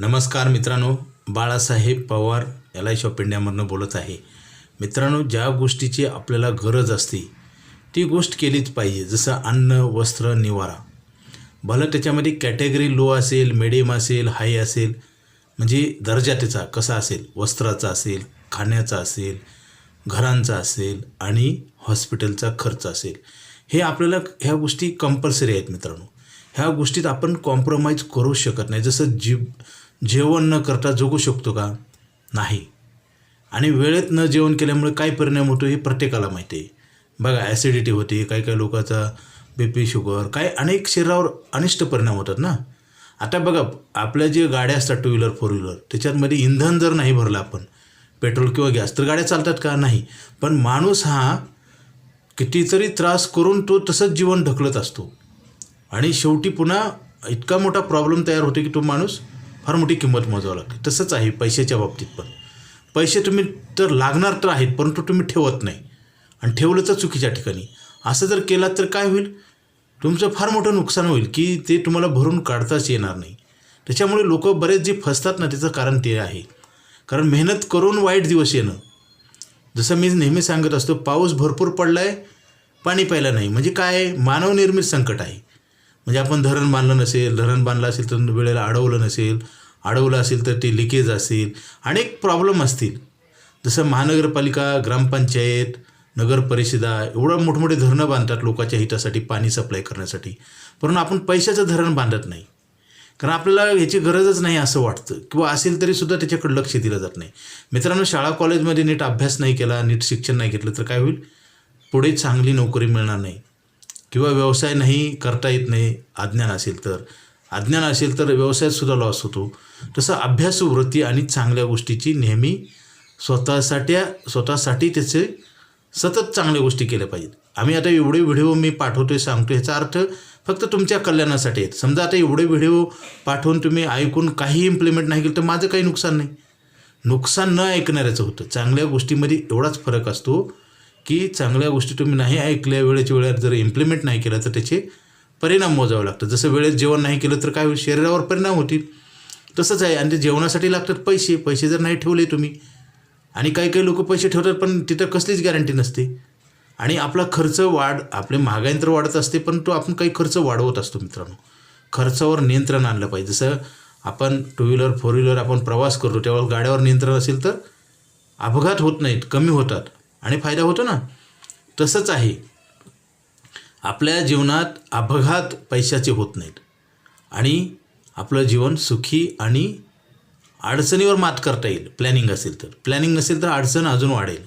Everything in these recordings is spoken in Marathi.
नमस्कार मित्रांनो Balasaheb Pawar L I C of इंडियामधनं बोलत आहे. मित्रांनो ज्या गोष्टीची आपल्याला गरज असते ती गोष्ट केलीच पाहिजे जसं अन्न वस्त्र निवारा. भलं त्याच्यामध्ये कॅटेगरी लो असेल मिडियम असेल हाय असेल म्हणजे दर्जा त्याचा कसा असेल वस्त्राचा असेल खाण्याचा असेल घरांचा असेल आणि हॉस्पिटलचा खर्च असेल. हे आपल्याला ह्या गोष्टी कंपल्सरी आहेत मित्रांनो. ह्या गोष्टीत आपण कॉम्प्रोमाइज करू शकत नाही. जसं जीव जेवण न करता जगू शकतो का? नाही. आणि वेळेत न जेवण केल्यामुळे काय परिणाम होतो हे प्रत्येकाला माहिती आहे. बघा ॲसिडिटी होते काही काही लोकांचा बी पी शुगर काय अनेक शरीरावर अनिष्ट परिणाम होतात ना? आता बघा आपल्या जे गाड्या असतात टू व्हीलर फोर व्हीलर त्याच्यामध्ये इंधन जर नाही भरलं आपण पेट्रोल किंवा गॅस तर गाड्या चालतात का? नाही. पण माणूस हा कितीतरी त्रास करून तो तसंच जीवन ढकलत असतो. आणि शेवटी पुन्हा इतका मोठा प्रॉब्लेम तयार होतो की तो माणूस फार मोठी किंमत मोजावं लागते. तसंच आहे पैशाच्या बाबतीत पण. पैसे तुम्ही तर लागणार तर आहेत परंतु तुम्ही ठेवत नाही. आणि ठेवलं तर चुकीच्या ठिकाणी. असं जर केलात तर काय होईल? तुमचं फार मोठं नुकसान होईल की ते तुम्हाला भरून काढताच येणार नाही. त्याच्यामुळे लोक बरेच जे फसतात ना त्याचं कारण ते आहे. कारण मेहनत करून वाईट दिवस येणं. जसं मी नेहमी सांगत असतो पाऊस भरपूर पडला आहे पाणी प्यायला नाही. म्हणजे काय? मानवनिर्मित संकट आहे. म्हणजे आपण धरण बांधलं नसेल धरण बांधलं असेल तर वेळेला अडवलं नसेल अडवलं असेल तर ते लिकेज असेल अनेक प्रॉब्लेम असतील. जसं महानगरपालिका ग्रामपंचायत नगर परिषदा एवढं मोठमोठे धरणं बांधतात लोकांच्या हितासाठी पाणी सप्लाय करण्यासाठी. परंतु आपण पैशाचं धरण बांधत नाही. कारण आपल्याला ह्याची गरजच नाही असं वाटतं. किंवा असेल तरी सुद्धा त्याच्याकडे लक्ष दिलं जात नाही. मित्रांनो शाळा कॉलेजमध्ये नीट अभ्यास नाही केला नीट शिक्षण नाही घेतलं तर काय होईल? पुढे चांगली नोकरी मिळणार नाही. किंवा व्यवसाय नाही करता येत नाही अज्ञान असेल तर. अज्ञान असेल तर व्यवसायातसुद्धा लॉस होतो. तसं अभ्यास वृत्ती आणि चांगल्या गोष्टीची नेहमी स्वतःसाठी स्वतःसाठी त्याचे सतत चांगल्या गोष्टी केल्या पाहिजेत. आम्ही आता एवढे व्हिडिओ मी पाठवतोय सांगतो ह्याचा अर्थ फक्त तुमच्या कल्याणासाठी आहेत. समजा आता एवढे व्हिडिओ पाठवून तुम्ही ऐकून काही इम्प्लिमेंट नाही केलं तर माझं काही नुकसान नाही. नुकसान न ऐकणाऱ्याचं होतं. चांगल्या गोष्टीमध्ये एवढाच फरक असतो की चांगल्या गोष्टी तुम्ही नाही ऐकल्या वेळेच्या वेळेत जर इम्प्लिमेंट नाही केलं तर त्याचे परिणाम मोजावे लागतात. जसं वेळेत जेवण नाही केलं तर काय होईल? शरीरावर परिणाम होतील. तसंच आहे. आणि ते जेवणासाठी लागतात पैसे. पैसे जर नाही ठेवले तुम्ही आणि काही काही लोक पैसे ठेवतात पण तिथं कसलीच गॅरंटी नसते. आणि आपला खर्च वाढ आपले महागाई तर वाढत असते पण तो आपण काही खर्च वाढवत असतो मित्रांनो. खर्चावर नियंत्रण आणलं पाहिजे. जसं आपण टू व्हीलर फोर व्हीलर आपण प्रवास करतो त्यावेळेस गाड्यावर नियंत्रण असेल तर अपघात होत नाहीत कमी होतात. आणि फायदा होतो ना? तसंच आहे. आपल्या जीवनात अपघात पैशाचे होत नाहीत. आणि आपलं जीवन सुखी आणि अडचणीवर मात करता येईल. प्लॅनिंग असेल तर. प्लॅनिंग नसेल तर अडचण अजून वाढेल.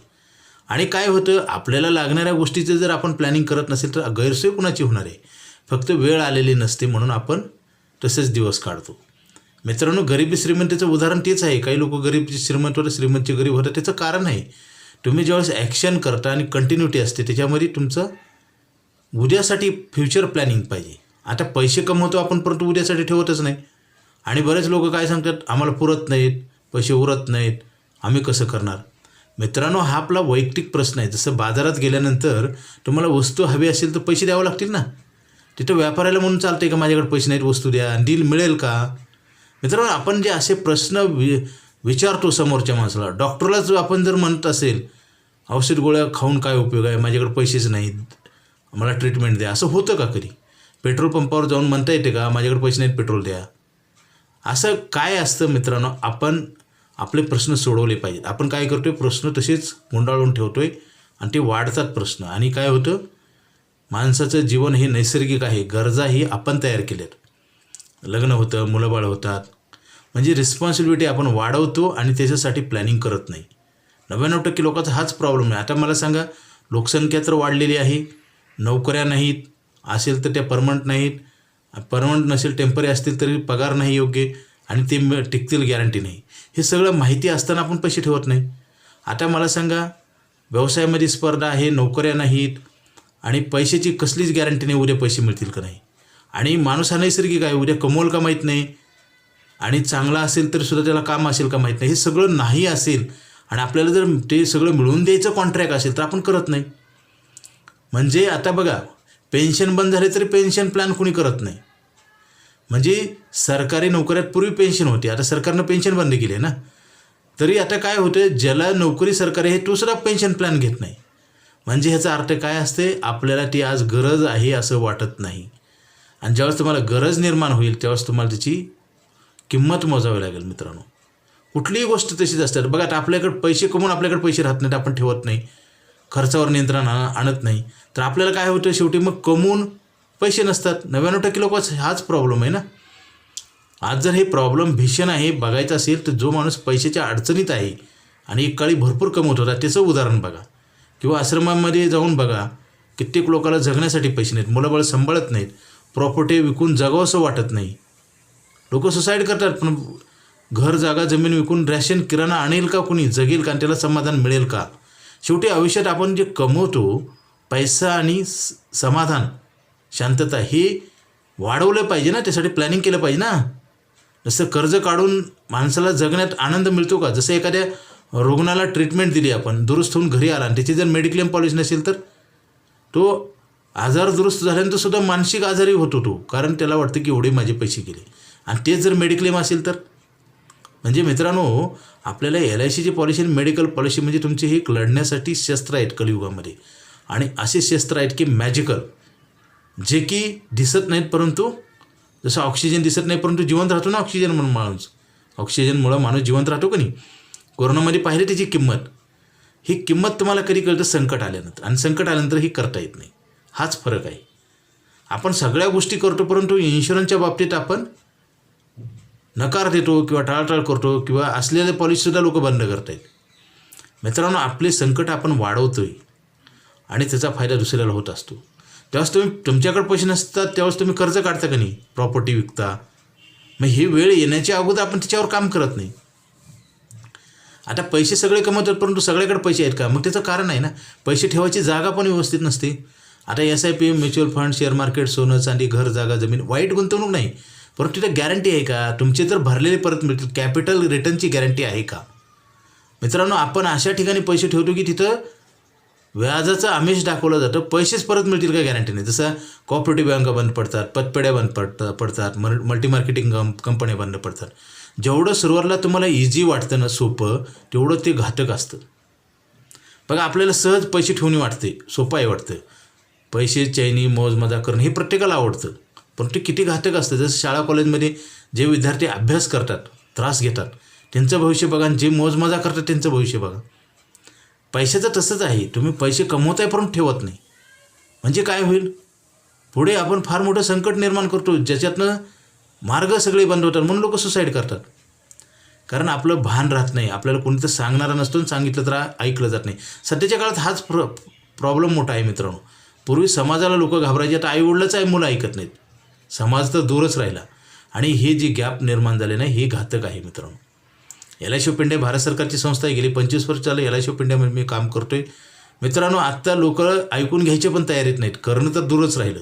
आणि काय होतं? आपल्याला लागणाऱ्या गोष्टीचं जर आपण प्लॅनिंग करत नसेल तर गैरसोय कुणाची होणार आहे? फक्त वेळ आलेली नसते म्हणून आपण तसेच दिवस काढतो. मित्रांनो गरिबी श्रीमंतीचं उदाहरण तेच आहे. काही लोक गरीब श्रीमंत होतं श्रीमंतचे गरीब होतं त्याचं कारण आहे. तुम्ही ज्यावेळेस ॲक्शन करता आणि कंटिन्युटी असते त्याच्यामध्ये तुमचं उद्यासाठी फ्युचर प्लॅनिंग पाहिजे. आता पैसे कमवतो आपण परंतु उद्यासाठी ठेवतच नाही. आणि बरेच लोक काय सांगतात आम्हाला पुरत नाहीत पैसे उरत नाहीत आम्ही कसं करणार? मित्रांनो हा आपला वैयक्तिक प्रश्न आहे. जसं बाजारात गेल्यानंतर तुम्हाला वस्तू हवी असेल तर पैसे द्यावे लागतील ना? तिथं व्यापाऱ्याला म्हणून चालते का माझ्याकडे पैसे नाहीत वस्तू द्या डील मिळेल का? मित्रांनो आपण जे असे प्रश्न विचारतो समोरच्या माणसाला. डॉक्टरलाच आपण जर म्हणत असेल औषध गोळ्या खाऊन काय उपयोग आहे? माझ्याकडे पैसेच नाहीत. मला ट्रीटमेंट द्या. असं होतं का कधी? पेट्रोल पंपावर जाऊन म्हणता येते का माझ्याकडे पैसे नाहीत पेट्रोल द्या. असं काय असतं मित्रांनो? आपण आपले प्रश्न सोडवले पाहिजेत. आपण काय करतो आहे प्रश्न तसेच गुंडाळून ठेवतो आहे आणि ते वाढतात प्रश्न. आणि काय होतं? माणसाचं जीवन हे नैसर्गिक आहे. गरजा ही आपण तयार केल्यात. लग्न होतं मुलंबाळ होतात. म्हणजे रिस्पॉन्सिबिलिटी आपण वाढवतो आणि त्याच्यासाठी प्लॅनिंग करत नाही. नव्याण्णव टक्के लोकांचा हाच प्रॉब्लेम आहे. आता मला सांगा लोकसंख्या तर वाढलेली आहे. नोकऱ्या नाहीत. असेल तर त्या परमनंट नाहीत. परमनंट नसेल टेंपररी असतील तरी पगार नाही योग्य आणि ते टिकतील गॅरंटी नाही. हे सगळं माहिती असताना आपण पैसे ठेवत नाही. आता मला सांगा व्यवसायामध्ये स्पर्धा आहे नोकऱ्या नाहीत आणि पैशाची कसलीच गॅरंटी नाही उद्या पैसे मिळतील का नाही? आणि माणूस हा नैसर्गिक आहे उद्या कमवल का माहीत नाही? आणि चांगला असेल तर सुद्धा त्याला काम असेल का माहीत नाही. हे सगळं नाही असेल आणि आपल्याला जर ते सगळं मिळवून द्यायचं कॉन्ट्रॅक्ट असेल तर आपण करत नाही. म्हणजे आता बघा पेन्शन बंद झाले तरी पेन्शन प्लॅन कुणी करत नाही. म्हणजे सरकारी नोकऱ्यात पूर्वी पेन्शन होती आता सरकारनं पेन्शन बंद केली आहे ना. तरी आता काय होतं ज्याला नोकरी सरकारी आहे तो सुद्धा पेन्शन प्लॅन घेत नाही. म्हणजे ह्याचा अर्थ काय असते आपल्याला ती आज गरज आहे असं वाटत नाही. आणि ज्यावेळेस तुम्हाला गरज निर्माण होईल त्यावेळेस तुम्हाला त्याची किंमत मोजावी लागेल मित्रांनो. कुठलीही गोष्ट तशीच असतात बघा आता आपल्याकडे पैसे कमवून आपल्याकडे पैसे राहत नाहीत आपण ठेवत नाही. खर्चावर नियंत्रण आणत नाही. तर आपल्याला काय होतं? शेवटी मग कमवून पैसे नसतात. नव्याण्णव टक्के लोक हाच प्रॉब्लेम आहे ना. आज जर हे प्रॉब्लेम भीषण आहे बघायचं असेल तर जो माणूस पैशाच्या अडचणीत आहे आणि एक काळी भरपूर कमवत होता त्याचं उदाहरण बघा. किंवा आश्रमामध्ये जाऊन बघा कित्येक लोकाला जगण्यासाठी पैसे नाहीत मुलाबाळ सांभाळत नाहीत प्रॉपर्टी विकून जगावंसं वाटत नाही. लोक सुसाईड करतात पण घर जागा जमीन विकून रॅशन किराणा आणेल का कुणी? जगेल का? आणि त्याला समाधान मिळेल का? शेवटी आयुष्यात आपण जे कमवतो पैसा आणि स- समाधान शांतता हे वाढवलं पाहिजे ना? त्यासाठी प्लॅनिंग केलं पाहिजे ना? जसं कर्ज काढून माणसाला जगण्यात आनंद मिळतो का? जसं एखाद्या रुग्णाला ट्रीटमेंट दिली आपण दुरुस्त होऊन घरी आला आणि त्याची जर मेडिक्लेम पॉलिसी नसेल तर तो आजार दुरुस्त झाल्यानंतर सुद्धा मानसिक आजारी होतो तो. कारण त्याला वाटतं की एवढे माझे पैसे गेले. आणि तेच जर मेडिक्लेम असेल तर? म्हणजे मित्रांनो आपल्याला एल आय सीची पॉलिसी आणि मेडिकल पॉलिसी म्हणजे तुमची ही एक लढण्यासाठी शस्त्र आहेत कलियुगामध्ये. आणि असे शस्त्र आहेत की मॅजिकल जे की दिसत नाहीत परंतु जसं ऑक्सिजन दिसत नाही परंतु जिवंत राहतो ना ऑक्सिजन म्हणून माणूस. ऑक्सिजनमुळं माणूस जिवंत राहतो का नाही? कोरोनामध्ये पाहिली त्याची किंमत. ही किंमत तुम्हाला कधी कळतं? संकट आल्यानंतर. आणि संकट आल्यानंतर ही करता येत नाही. हाच फरक आहे. आपण सगळ्या गोष्टी करतो परंतु इन्शुरन्सच्या बाबतीत आपण नकार देतो किंवा टाळाटाळ करतो किंवा असलेले पॉलिसीसुद्धा लोक बंद करत आहेत मित्रांनो आपले संकट आपण वाढवतो आहे आणि त्याचा फायदा दुसऱ्याला होत असतो. त्यावेळेस तुम्ही तुमच्याकडे पैसे नसतात त्यावेळेस तुम्ही कर्ज काढता का नाही? प्रॉपर्टी विकता. मग ही वेळ येण्याच्या अगोदर आपण त्याच्यावर काम करत नाही. आता पैसे सगळे कमवतात परंतु सगळ्याकडे पैसे आहेत का? मग त्याचं कारण आहे ना. पैसे ठेवायची जागा पण व्यवस्थित नसते. आता S I P mutual fund share market सोनं चांदी घर जागा जमीन वाईट गुंतवणूक नाही. परंतु तिथं गॅरंटी आहे का? तुमचे जर भरलेले परत मिळतील कॅपिटल रिटर्नची गॅरंटी आहे का? मित्रांनो आपण अशा ठिकाणी पैसे ठेवतो की तिथं व्याजाचं आमिष दाखवलं जातं. पैसेच परत मिळतील का गॅरंटी नाही? जसं कॉपरेटिव्ह बँका बंद पडतात पतपेढ्या बंद पडतात पडतात मल मल्टी मार्केटिंग कंपन्या बंद पडतात. जेवढं सुरुवातीला तुम्हाला इझी वाटतं ना सोपं तेवढं ते घातक असतं. बघा आपल्याला सहज पैसे ठेवणे वाटते सोपं आहे वाटतं. पैसे चैनी मौज मजा करणं हे प्रत्येकाला आवडतं. पण ते किती घातक असतं? जसं शाळा कॉलेजमध्ये जे विद्यार्थी अभ्यास करतात त्रास घेतात त्यांचं भविष्य बघा आणि जे मोजमजा करतात त्यांचं भविष्य बघा. पैशाचं तसंच आहे. तुम्ही पैसे कमवताय पण ठेवत नाही. म्हणजे काय होईल? पुढे आपण फार मोठं संकट निर्माण करतो ज्याच्यातनं मार्ग सगळे बंद होतात म्हणून लोक सुसाईड करतात. कारण आपलं भान राहत नाही. आपल्याला कोणी तर सांगणारा नसतो आणि सांगितलं तर ऐकलं जात नाही. सध्याच्या काळात हाच प्र प्रॉब्लेम मोठा आहे मित्रांनो. पूर्वी समाजाला लोक घाबरायचे आता आईवडलंच आहे मुलं ऐकत नाहीत. समाज तर दूरच राहिला. आणि हे जी गॅप निर्माण झाले नाही हे घातक आहे मित्रांनो. एल आय सी भारत सरकारची संस्था आहे. गेली पंचवीस वर्ष झालं एल आय सी मी काम करतो आहे मित्रांनो आत्ता लोक ऐकून घ्यायचे पण तयारीत नाहीत. करणं तर दूरच राहिलं.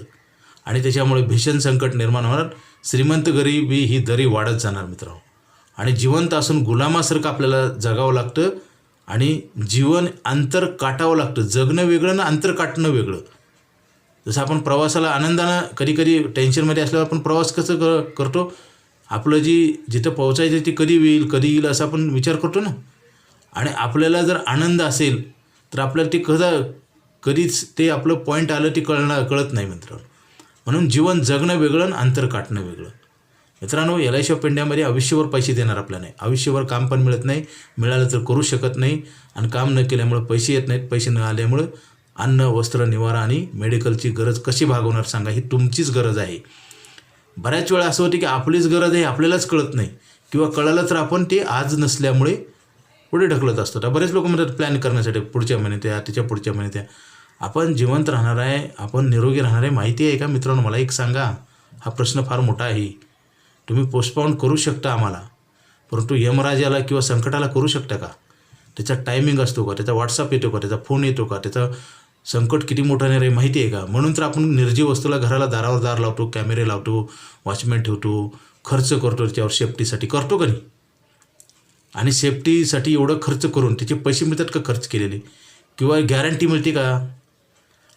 आणि त्याच्यामुळे भीषण संकट निर्माण होणार. श्रीमंत गरिबी ही दरी वाढत जाणार मित्रांनो. आणि जिवंत असून गुलामासारखं आपल्याला जगावं लागतं. आणि जीवन अंतर काटावं लागतं. जगणं वेगळं ना अंतर काटणं वेगळं. जसं आपण प्रवासाला आनंदानं कधी कधी टेन्शनमध्ये असल्यावर आपण प्रवास कसं क करतो? आपलं जी जिथं पोहोचायचं ती कधी येईल कधी येईल असं आपण विचार करतो ना? आणि आपल्याला जर आनंद असेल तर आपल्याला ते कसं कधीच ते आपलं पॉईंट आलं ते कळणार कळत नाही मित्रांनो. म्हणून जीवन जगणं वेगळं आणि अंतर काटणं वेगळं. मित्रांनो एल आय सी ऑफ इंडियामध्ये आयुष्यभर पैसे देणार आपल्याला नाही. आयुष्यभर काम पण मिळत नाही मिळालं तर करू शकत नाही आणि काम न केल्यामुळं पैसे येत नाहीत. पैसे न आल्यामुळं अन्न वस्त्र निवारा आणि मेडिकलची गरज कशी भागवणार सांगा ही तुमचीच गरज आहे. बऱ्याच वेळा असं होतं की आपलीच गरज आहे आपल्यालाच कळत नाही. किंवा कळालं तर आपण ते आज नसल्यामुळे पुढे ढकलत असतो. आता बरेच लोक म्हणतात प्लॅन करण्यासाठी पुढच्या महिन्यात या त्याच्या पुढच्या महिन्यात या. आपण जिवंत राहणार आहे आपण निरोगी राहणार आहे माहिती आहे का मित्रांनो? मला एक सांगा हा प्रश्न फार मोठा आहे. तुम्ही पोस्टपॉन करू शकता आम्हाला परंतु यमराजाला किंवा संकटाला करू शकता का? त्याचा टायमिंग असतो का? त्याचा व्हॉट्सअप येतो का? त्याचा फोन येतो का? त्याचा संकट किती मोठं नाही रे माहिती आहे का? म्हणून तर आपण निर्जीव वस्तूला घराला दारावर दार लावतो कॅमेरे लावतो वॉचमॅन ठेवतो खर्च करतो त्याच्यावर सेफ्टीसाठी. करतो का नाही? आणि सेफ्टीसाठी एवढं खर्च करून त्याचे पैसे मिळतात का खर्च केलेले? किंवा गॅरंटी मिळते का?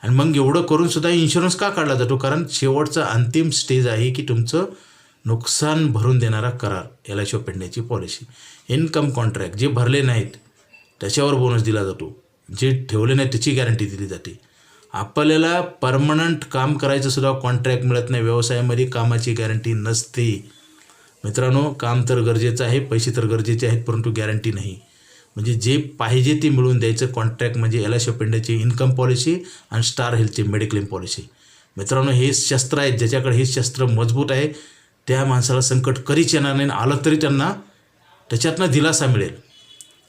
आणि मग एवढं करूनसुद्धा इन्शुरन्स का काढला जातो? कारण शेवटचा अंतिम स्टेज आहे की तुमचं नुकसान भरून देणारा करार एल आय सी पेंड्याची पॉलिसी इन्कम कॉन्ट्रॅक्ट जे भरले नाहीत त्याच्यावर बोनस दिला जातो. जे ठेवले नाही त्याची गॅरंटी दिली जाते. आपल्याला परमनंट काम करायचं सुद्धा कॉन्ट्रॅक्ट मिळत नाही. व्यवसायामध्ये कामाची गॅरंटी नसते. मित्रांनो काम तर गरजेचं आहे पैसे तर गरजेचे आहेत परंतु गॅरंटी नाही. म्हणजे जे पाहिजे ते मिळवून द्यायचं. कॉन्ट्रॅक्ट म्हणजे L I C income policy आणि स्टार हेल्थची मेडिक्लेम पॉलिसी मित्रांनो हे शस्त्र आहेत. ज्याच्याकडे हे शस्त्र मजबूत आहे त्या माणसाला संकट कधीच येणार नाही आणि आलं तरी त्यांना त्याच्यातनं दिलासा मिळेल.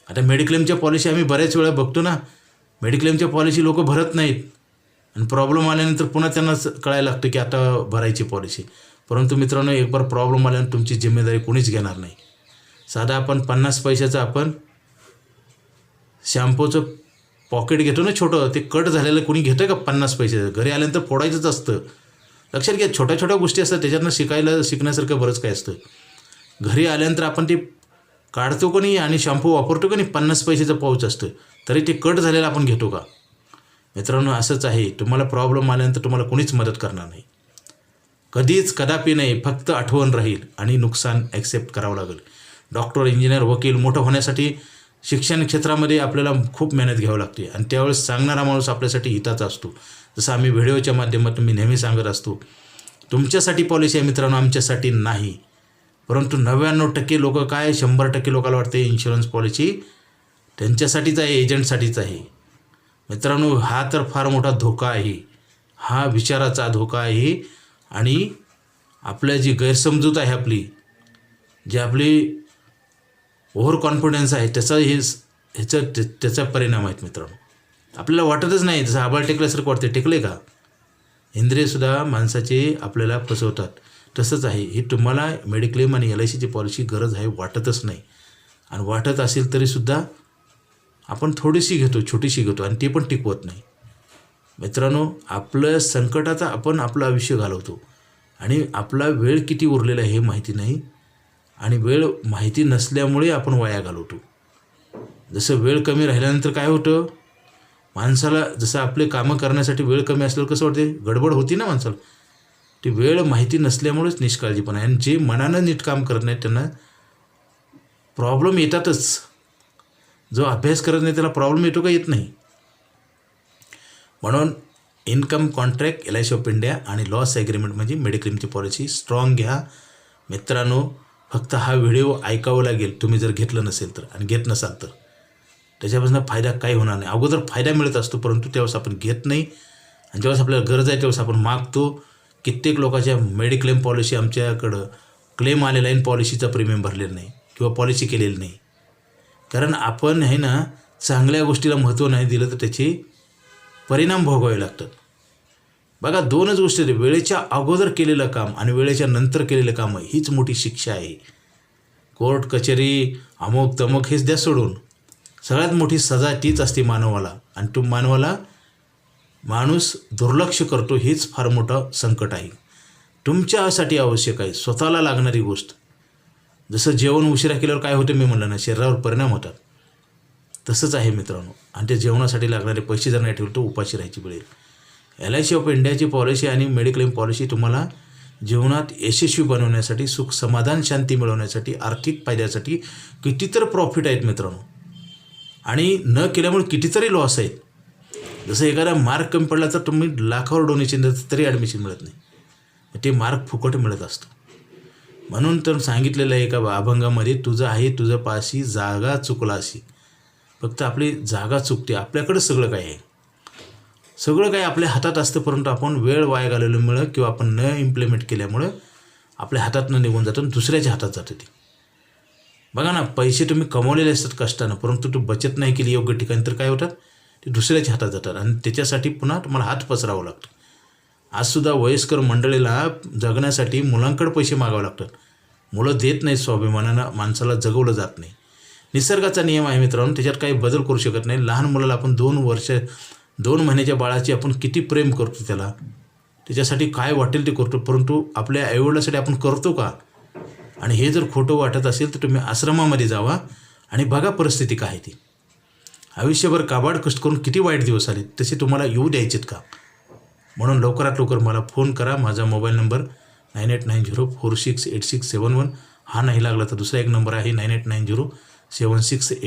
आता मेडिक्लेमच्या पॉलिसी आम्ही बऱ्याच वेळा बघतो ना. मेडिक्लेमच्या पॉलिसी लोक भरत नाहीत. आणि प्रॉब्लेम आल्यानंतर पुन्हा त्यांना कळायला लागतं की आता भरायची पॉलिसी परंतु मित्रांनो एक बार प्रॉब्लेम आल्यानंतर तुमची जिम्मेदारी कोणीच घेणार नाही. साधा आपण पन्नास पैशाचं आपण शॅम्पूचं पॉकेट घेतो ना छोटं ते कट झालेलं कोणी घेतं का पन्नास पैशाचं घरी आल्यानंतर फोडायचंच असतं. लक्षात घ्या छोट्या छोट्या गोष्टी असतात त्याच्यातनं शिकायला शिकण्यासारखं बरंच काय असतं. घरी आल्यानंतर आपण ते काढतो का नाही आणि शॅम्पू वापरतो का नाही पन्नास पैशाचा पाऊच असतं. तरी ते कट झालेलं आपण घेतो का? मित्रांनो असंच आहे. तुम्हाला प्रॉब्लेम आल्यानंतर तुम्हाला कोणीच मदत करणार नाही. कधीच कदापि नाही फक्त आठवण राहील आणि नुकसान ॲक्सेप्ट करावं लागेल. डॉक्टर इंजिनियर वकील मोठं होण्यासाठी शिक्षण क्षेत्रामध्ये आपल्याला खूप मेहनत घ्यावी लागते आणि त्यावेळेस सांगणारा माणूस आपल्यासाठी हिताचा असतो. जसं आम्ही व्हिडिओच्या माध्यमातून मी नेहमी सांगत असतो तुमच्यासाठी पॉलिसी आहे मित्रांनो आमच्यासाठी नाही. परंतु नव्याण्णव टक्के लोक काय शंभर टक्के लोकांना वाटते इन्शुरन्स पॉलिसी त्यांच्यासाठीच आहे एजंटसाठीच आहे. मित्रांनो हा तर फार मोठा धोका आहे. हा विचाराचा धोका आहे. आणि आपल्या जी गैरसमजूत आहे आपली जी आपली ओव्हर कॉन्फिडन्स आहे त्याचा हे ह्याचा त्याचा परिणाम आहेत मित्रांनो. आपल्याला वाटतच नाही जसं आबाळ टेकल्यासारखं वाटते टेकले का? इंद्रियसुद्धा माणसाचे आपल्याला फसवतात. तसंच आहे. ही तुम्हाला मेडिक्लेम आणि एल आय सीची पॉलिसी गरज आहे वाटतच नाही. आणि वाटत असेल तरीसुद्धा आपण थोडीशी घेतो छोटीशी घेतो आणि ती पण टिकवत नाही. मित्रांनो आपलं संकटाचा आपण आपलं आयुष्य घालवतो. आणि आपला वेळ किती उरलेला आहे हे माहिती नाही. आणि वेळ माहिती नसल्यामुळे आपण वाया घालवतो. जसं वेळ कमी राहिल्यानंतर काय होतं? माणसाला जसं आपले कामं करण्यासाठी वेळ कमी असल्यावर कसं वाटते? गडबड होती ना माणसाला. ती वेळ माहिती नसल्यामुळेच निष्काळजीपणा आहे. आणि जे मनानं नीट काम करत नाही त्यांना प्रॉब्लेम येतातच. जो अभ्यास करत नाही त्याला प्रॉब्लेम येतो का येत नाही. म्हणून income contract L I C of India आणि लॉस ॲग्रीमेंट म्हणजे मेडिक्लेमची पॉलिसी स्ट्रॉंग घ्या. मित्रांनो फक्त हा व्हिडिओ ऐकावं लागेल. तुम्ही जर घेतलं नसेल तर आणि घेत नसाल तर. त्याच्यापासून फायदा काही होणार नाही. अगोदर फायदा मिळत असतो परंतु त्यावेळेस आपण घेत नाही. आणि ज्यावेळेस आपल्याला गरज आहे त्यावेळेस आपण मागतो. कित्येक लोकांच्या मेडिक्लेम पॉलिसी आमच्याकडं क्लेम आलेला आहे पॉलिसीचा प्रीमियम भरलेला नाही किंवा पॉलिसी केलेली नाही. कारण आपण आहे ना चांगल्या गोष्टीला महत्त्व नाही दिलं तर त्याचे परिणाम भोगावे लागतात. बघा दोनच गोष्टी वेळेच्या अगोदर केलेलं काम आणि वेळेच्या नंतर केलेलं काम हीच मोठी शिक्षा आहे. कोर्ट कचेरी अमुक तमुक हेच द्या सोडून. सगळ्यात मोठी सजा तीच असते मानवाला. आणि तो मानवाला माणूस दुर्लक्ष करतो हेच फार मोठं संकट आहे. तुमच्यासाठी आवश्यक आहे स्वतःला लागणारी गोष्ट. जसं जेवण उशिरा केल्यावर काय होतं मी म्हणलं ना शरीरावर परिणाम होतात. तसंच आहे मित्रांनो आणि त्या जेवणासाठी लागणारे पैसे जर नाही ठेवले तर उपाशी राहायची वेळ एल आय सी ऑफ इंडियाची पॉलिसी आणि मेडिक्लेम पॉलिसी तुम्हाला जीवनात यशस्वी बनवण्यासाठी सुख समाधान शांती मिळवण्यासाठी आर्थिक फायद्यासाठी कितीतर प्रॉफिट आहेत मित्रांनो. आणि न केल्यामुळे कितीतरी लॉस आहेत. जसं एखादा मार्क कमी पडला तर तुम्ही लाखावर डोनेशन देत तरी ॲडमिशन मिळत नाही. ते मार्क फुकट मिळत असतं. म्हणून तर सांगितलेलं आहे एका अभंगामध्ये तुझं आहे तुझं पाशी जागा चुकला अशी फक्त आपली जागा चुकते आपल्याकडं सगळं काय आहे. सगळं काही आपल्या हातात असतं परंतु आपण वेळ वाया घालवल्यामुळं किंवा आपण न इम्प्लिमेंट केल्यामुळं आपल्या हातातनं निघून जातं दुसऱ्याच्या हातात जातं ते. बघा ना पैसे तुम्ही कमवलेले असतात कष्टानं परंतु तू बचत नाही केली योग्य ठिकाणी तर काय होतात? ते दुसऱ्याच्या हातात जातात. आणि त्याच्यासाठी पुन्हा तुम्हाला हात पसरावा लागतो. आजसुद्धा वयस्कर मंडळीला जगण्यासाठी मुलांकडे पैसे मागावे लागतात. मुलं देत नाहीत स्वाभिमानानं माणसाला जगवलं जात नाही. निसर्गाचा नियम आहे मित्रांनो त्याच्यात काही बदल करू शकत नाही. लहान मुलाला आपण दोन वर्ष दोन महिन्याच्या बाळाची आपण किती प्रेम करतो त्याला त्याच्यासाठी काय वाटेल ते करतो. परंतु आपल्या आईवडिलासाठी आपण करतो का? आणि हे जर खोटं वाटत असेल तर तुम्ही आश्रमामध्ये जावा आणि बघा परिस्थिती काय आहे ती. आयुष्यभर काबाड कष्ट करून किती वाईट दिवस आले तसे तुम्हाला येऊ द्यायचेत का? म्हणून लवकरात लवकर मला फोन करा. माझा mobile number nine eight nine zero four six eight six seven one हा नाही लागला तर दुसरा एक नंबर आहे nine eight nine zero seven six eight